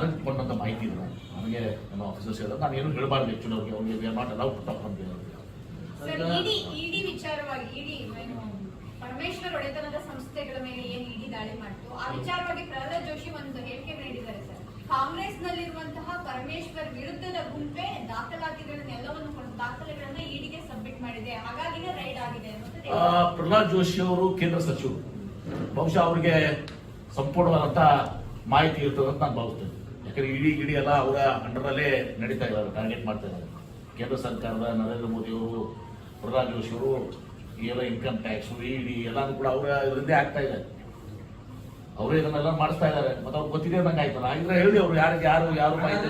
ಅರಿತುಕೊಂಡಂತ ಮಾಹಿತಿ ಇಲ್ಲ ನನಗೆ ನಮ್ಮ ಆಫೀಸರ್ಸ್ ಹೇಳಿದ್ರು. ನಾನು ಏನು ಹೇಳಬಾರ್ದು ಆ್ಯಕ್ಚುಲಿ ಅವ್ರಿಗೆ. ಅವ್ರಿಗೆ we are not allowed to talk ಅಂತ ಹೇಳಿದ್ರು ಪರಮೇಶ್ವರ್ ಒಡೆತನದ ಸಂಸ್ಥೆಗಳ ಮೇಲೆ ಏನ್ ಇಡಿ ದಾಳಿ ಮಾಡ್ತು? ಆ ವಿಚಾರವಾಗಿ ಪ್ರಹ್ಲಾದ್ ಜೋಶಿ ಒಂದು ಹೇಳಿಕೆ ನೀಡಿದ್ದಾರೆ ಸರ್ ಕಾಂಗ್ರೆಸ್ ನಲ್ಲಿರುವಂತಹ ಪರಮೇಶ್ವರ್ ವಿರುದ್ಧದ ಗುಂಪೆ ಕೊಟ್ಟು ದಾಖಲೆಗಳನ್ನ ಇಡಿಗೆ ಸಬ್ಮಿಟ್ ಮಾಡಿದೆ. ಹಾಗಾಗಿನೇ ರೈಡ್ ಆಗಿದೆ ಪ್ರಹ್ಲಾದ್ ಜೋಶಿ ಅವರು ಕೇಂದ್ರ ಸಚಿವರು. ಬಹುಶಃ ಅವರಿಗೆ ಸಂಪೂರ್ಣವಾದಂತಹ ಮಾಹಿತಿ ಇರ್ತದೆ ಅಂತ ನಾನು ಭಾವಿಸ್ತೇನೆ. ಯಾಕಂದ್ರೆ ಇಡೀ ಇಡೀ ಎಲ್ಲ ಅವರ ಅಂಡರಲ್ಲೇ ನಡೀತಾ ಇದ್ದಾರೆ ಟಾರ್ಗೆಟ್ ಮಾಡ್ತಾ ಇದ್ದಾರೆ ಕೇಂದ್ರ ಸರ್ಕಾರದ ನರೇಂದ್ರ ಮೋದಿ ಅವರು ಪ್ರಹ್ಲಾದ್ ಜೋಶಿ ಅವರು ಎಲ್ಲ ಇನ್ಕಮ್ ಟ್ಯಾಕ್ಸ್ ಇಡಿ ಎಲ್ಲಾನು ಕೂಡ ಅವರ ಇದರಿಂದೇ ಆಗ್ತಾ ಇದೆ. ಅವರೇ ಇದನ್ನೆಲ್ಲ ಮಾಡಿಸ್ತಾ ಇದ್ದಾರೆ. ಮತ್ತೆ ಅವ್ರು ಗೊತ್ತಿದೆ ಅಂತ ಆಯ್ತಲ್ಲ? ಇದ್ರೆ ಹೇಳಿ ಅವರು ಯಾರಿಗೆ ಯಾರು ಯಾರು ಮಾಹಿತಿ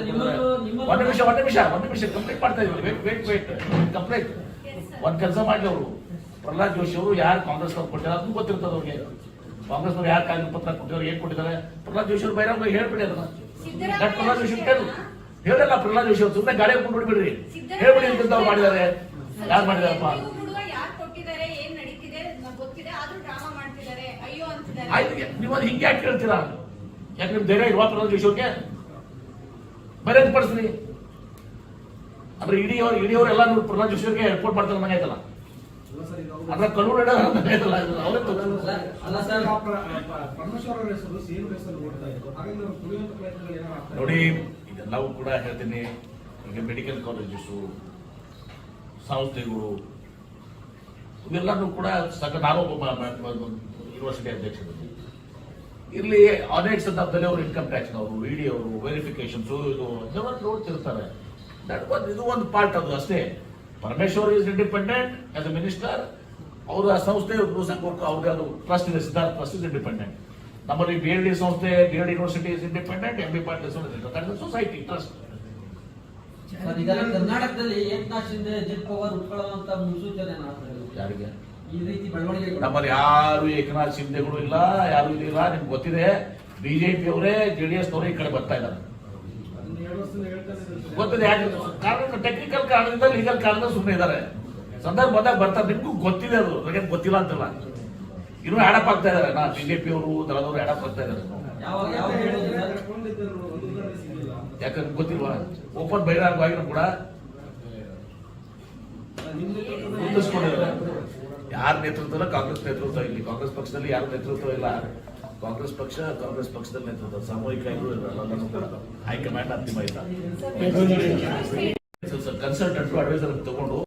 ಒಂದು ನಿಮಿಷ ಒಂದು ನಿಮಿಷ ಒಂದು ನಿಮಿಷ ಕಂಪ್ಲೀಟ್ ಮಾಡ್ತಾ ಇದ್ದೀವಿ ವೇಟ್ ವೇಟ್ ವೇಟ್ ಕಂಪ್ಲೀಟ್ ಒಂದು ಒಂದ್ ಕೆಲಸ ಮಾಡಿ ಅವರು. ಪ್ರಹ್ಲಾದ್ ಜೋಶಿ ಅವರು ಯಾರು ಕಾಂಗ್ರೆಸ್ ಅವ್ರು ಕೊಟ್ಟಿದ್ದಾರೆ ಅದನ್ನು ಗೊತ್ತಿರ್ತದೆ ಅವ್ರಿಗೆ. ಕಾಂಗ್ರೆಸ್ ಅವ್ರು ಯಾರು ಕಾಗದ ಪತ್ರ ಕೊಟ್ಟಿದ್ದಾರೆ ಏನ್ ಕೊಟ್ಟಿದ್ದಾರೆ? ಪ್ರಹ್ಲಾದ್ ಜೋಶಿ ಅವರು ಬೈರಾಮ್ ಹೇಳ್ಬಿಡಿ ಅದನ್ನ. ಡಾಕ್ಟರ್ ಪ್ರಹ್ಲಾದ್ ಜೋಶಿ ಅಂತ ಹೇಳಲ್ಲ ಪ್ರಹ್ಲಾದ್ ಜೋಶಿ ಅವರು ಸುಮ್ಮನೆ ಗಾಡಿ ಹೋಗ್ಬಿಟ್ಟು ಬಿಡ್ಬಿಡ್ರಿ ಹೇಳ್ಬಿಡಿ ಅಂತಂದವ್ರು ಮಾಡಿದ್ದಾರೆ ಯಾರು ಮಾಡಿದಾರಪ್ಪ ನೀವು ಅದು ಹಿಂಗೆ ಯಾಕೆ ಕೇಳ್ತೀರಾ? ಯಾಕೆ ನಿಮ್ ಧೈರ್ಯ ಇರುವ ಪ್ರಹ್ಲಾದ್ ಜೋಶಿ ಅವ್ರಿಗೆ ಬರೆದು ಪಡಿಸ್ರಿ ಅಂದ್ರೆ ಇಡೀ ಅವ್ರು ಇಡೀ ಅವರೆಲ್ಲ ಪ್ರಹ್ಲಾದ್ ಜೋಶಿ ಅವ್ರಿಗೆ ರಿಪೋರ್ಟ್ ಮಾಡ್ತಾರೆ ಮನೆ ಆಯ್ತಲ್ಲ. ಅಂದ್ರೆ ಕಣ್ಣು ನೋಡಿ ಇದೆಲ್ಲವೂ ಕೂಡ ಹೇಳ್ತೀನಿ. ಈಗ ಮೆಡಿಕಲ್ ಕಾಲೇಜಸ್ಸು ಸಂಸ್ಥೆಗಳು ಇವೆಲ್ಲರೂ ಕೂಡ ಸಕ ನಾನು ಒಬ್ಬ ಯೂನಿವರ್ಸಿಟಿ ಅಧ್ಯಕ್ಷರು ಇಲ್ಲಿ ಆಡಿಟ್ ಸಂದರ್ಭದಲ್ಲಿ ಅವರು ಇನ್ಕಮ್ ಟ್ಯಾಕ್ಸ್ ಅವರು ಇಡಿ ಅವರು ವೆರಿಫಿಕೇಶನ್ಸು ಇದು ಎಲ್ಲ ನೋಡ್ತಿರ್ತಾರೆ. ದಟ್ ಒಂದು ಇದು ಒಂದು ಪಾರ್ಟ್ ಅದು ಅಷ್ಟೇ. Parameshwar is independent as a minister ಅವರ ಸಂಸ್ಥೆ ಅವ್ರಿಗೆ ಅದು ಟ್ರಸ್ಟ್ ಇದೆ ಸಿದ್ಧಾರ್ಥ ಟ್ರಸ್ಟ್ ಇಸ್ ಇಂಡಿಪೆಂಡೆಂಟ್ ನಮ್ಮಲ್ಲಿ ಬಿ ಎಲ್ ಡಿ ಸಂಸ್ಥೆ B L D university is independent M B Patil society trust ಕರ್ನಾಟಕದಲ್ಲಿ ಏಕನಾಥ್ ಶಿಂದೆ ಅಜಿತ್ ಪವಾರ್ ಉಟ್ಕೊಳ್ಳುವಂತ ಮುನ್ಸೂಚನೆ ಯಾರಿಗೆ? ಈ ರೀತಿ ಬೆಳವಣಿಗೆ ನಮ್ಮಲ್ಲಿ ಯಾರು ಏಕನಾಥ್ ಶಿಂದೆಗಳು ಇಲ್ಲ ಯಾರು ಇಲ್ಲ ನಿಮ್ಗೆ ಗೊತ್ತಿದೆ ಬಿಜೆಪಿ ಅವರೇ ಜೆಡಿಎಸ್ ನವರು ಈ ಕಡೆ ಬರ್ತಾ ಇದ್ದಾರೆ ಅದನ್ನ ಎರಡು ವರ್ಷದಿಂದ ಹೇಳ್ತಾ ಇದ್ದಾರೆ. ಗೊತ್ತಿದೆ, ಯಾಕೆ ಕಾರಣ ಟೆಕ್ನಿಕಲ್ ಕಾರಣದಿಂದ ಲೀಗಲ್ ಕಾರಣ ಸುಮ್ಮನೆ ಇದ್ದಾರೆ ಸಂದರ್ಭ ಬಂದಾಗ ಬರ್ತಾರೆ, ನಿಮ್ಗೂ ಗೊತ್ತಿದೆ ಅದು. ನನಗೆ ಗೊತ್ತಿಲ್ಲ ಅಂತಲ್ಲ. ಇನ್ನೂ ಆಡಪ್ ಆಗ್ತಾ ಇದ್ದಾರೆ ನಾ ಬಿಜೆಪಿ ಅವರು, ದಳದವರು ಆಡಪ್ ಆಗ್ತಾ ಒಂದು ಯಾಕಂದ್ರೆ ಗೊತ್ತಿಲ್ವಾ? ಓಪನ್ ಬಹಿರಂಗವಾಗಿ ಕೂಡ ಯಾರ ನೇತೃತ್ವ ಕಾಂಗ್ರೆಸ್ ನೇತೃತ್ವ ಇಲ್ಲಿ ಕಾಂಗ್ರೆಸ್ ಪಕ್ಷದಲ್ಲಿ ಯಾರ ನೇತೃತ್ವ ಇಲ್ಲ. ಕಾಂಗ್ರೆಸ್ ಪಕ್ಷ ಕಾಂಗ್ರೆಸ್ ಪಕ್ಷದ ನೇತೃತ್ವ ಸಾಮೂಹಿಕ ಎಲ್ಲರೂ ಕೂಡ. ಹೈಕಮಾಂಡ್ ಅಂತಿಮ ಇಲ್ಲ ಕನ್ಸಲ್ಟೆಂಟ್ ಅಡ್ವೈಸರ್ ತಗೊಂಡು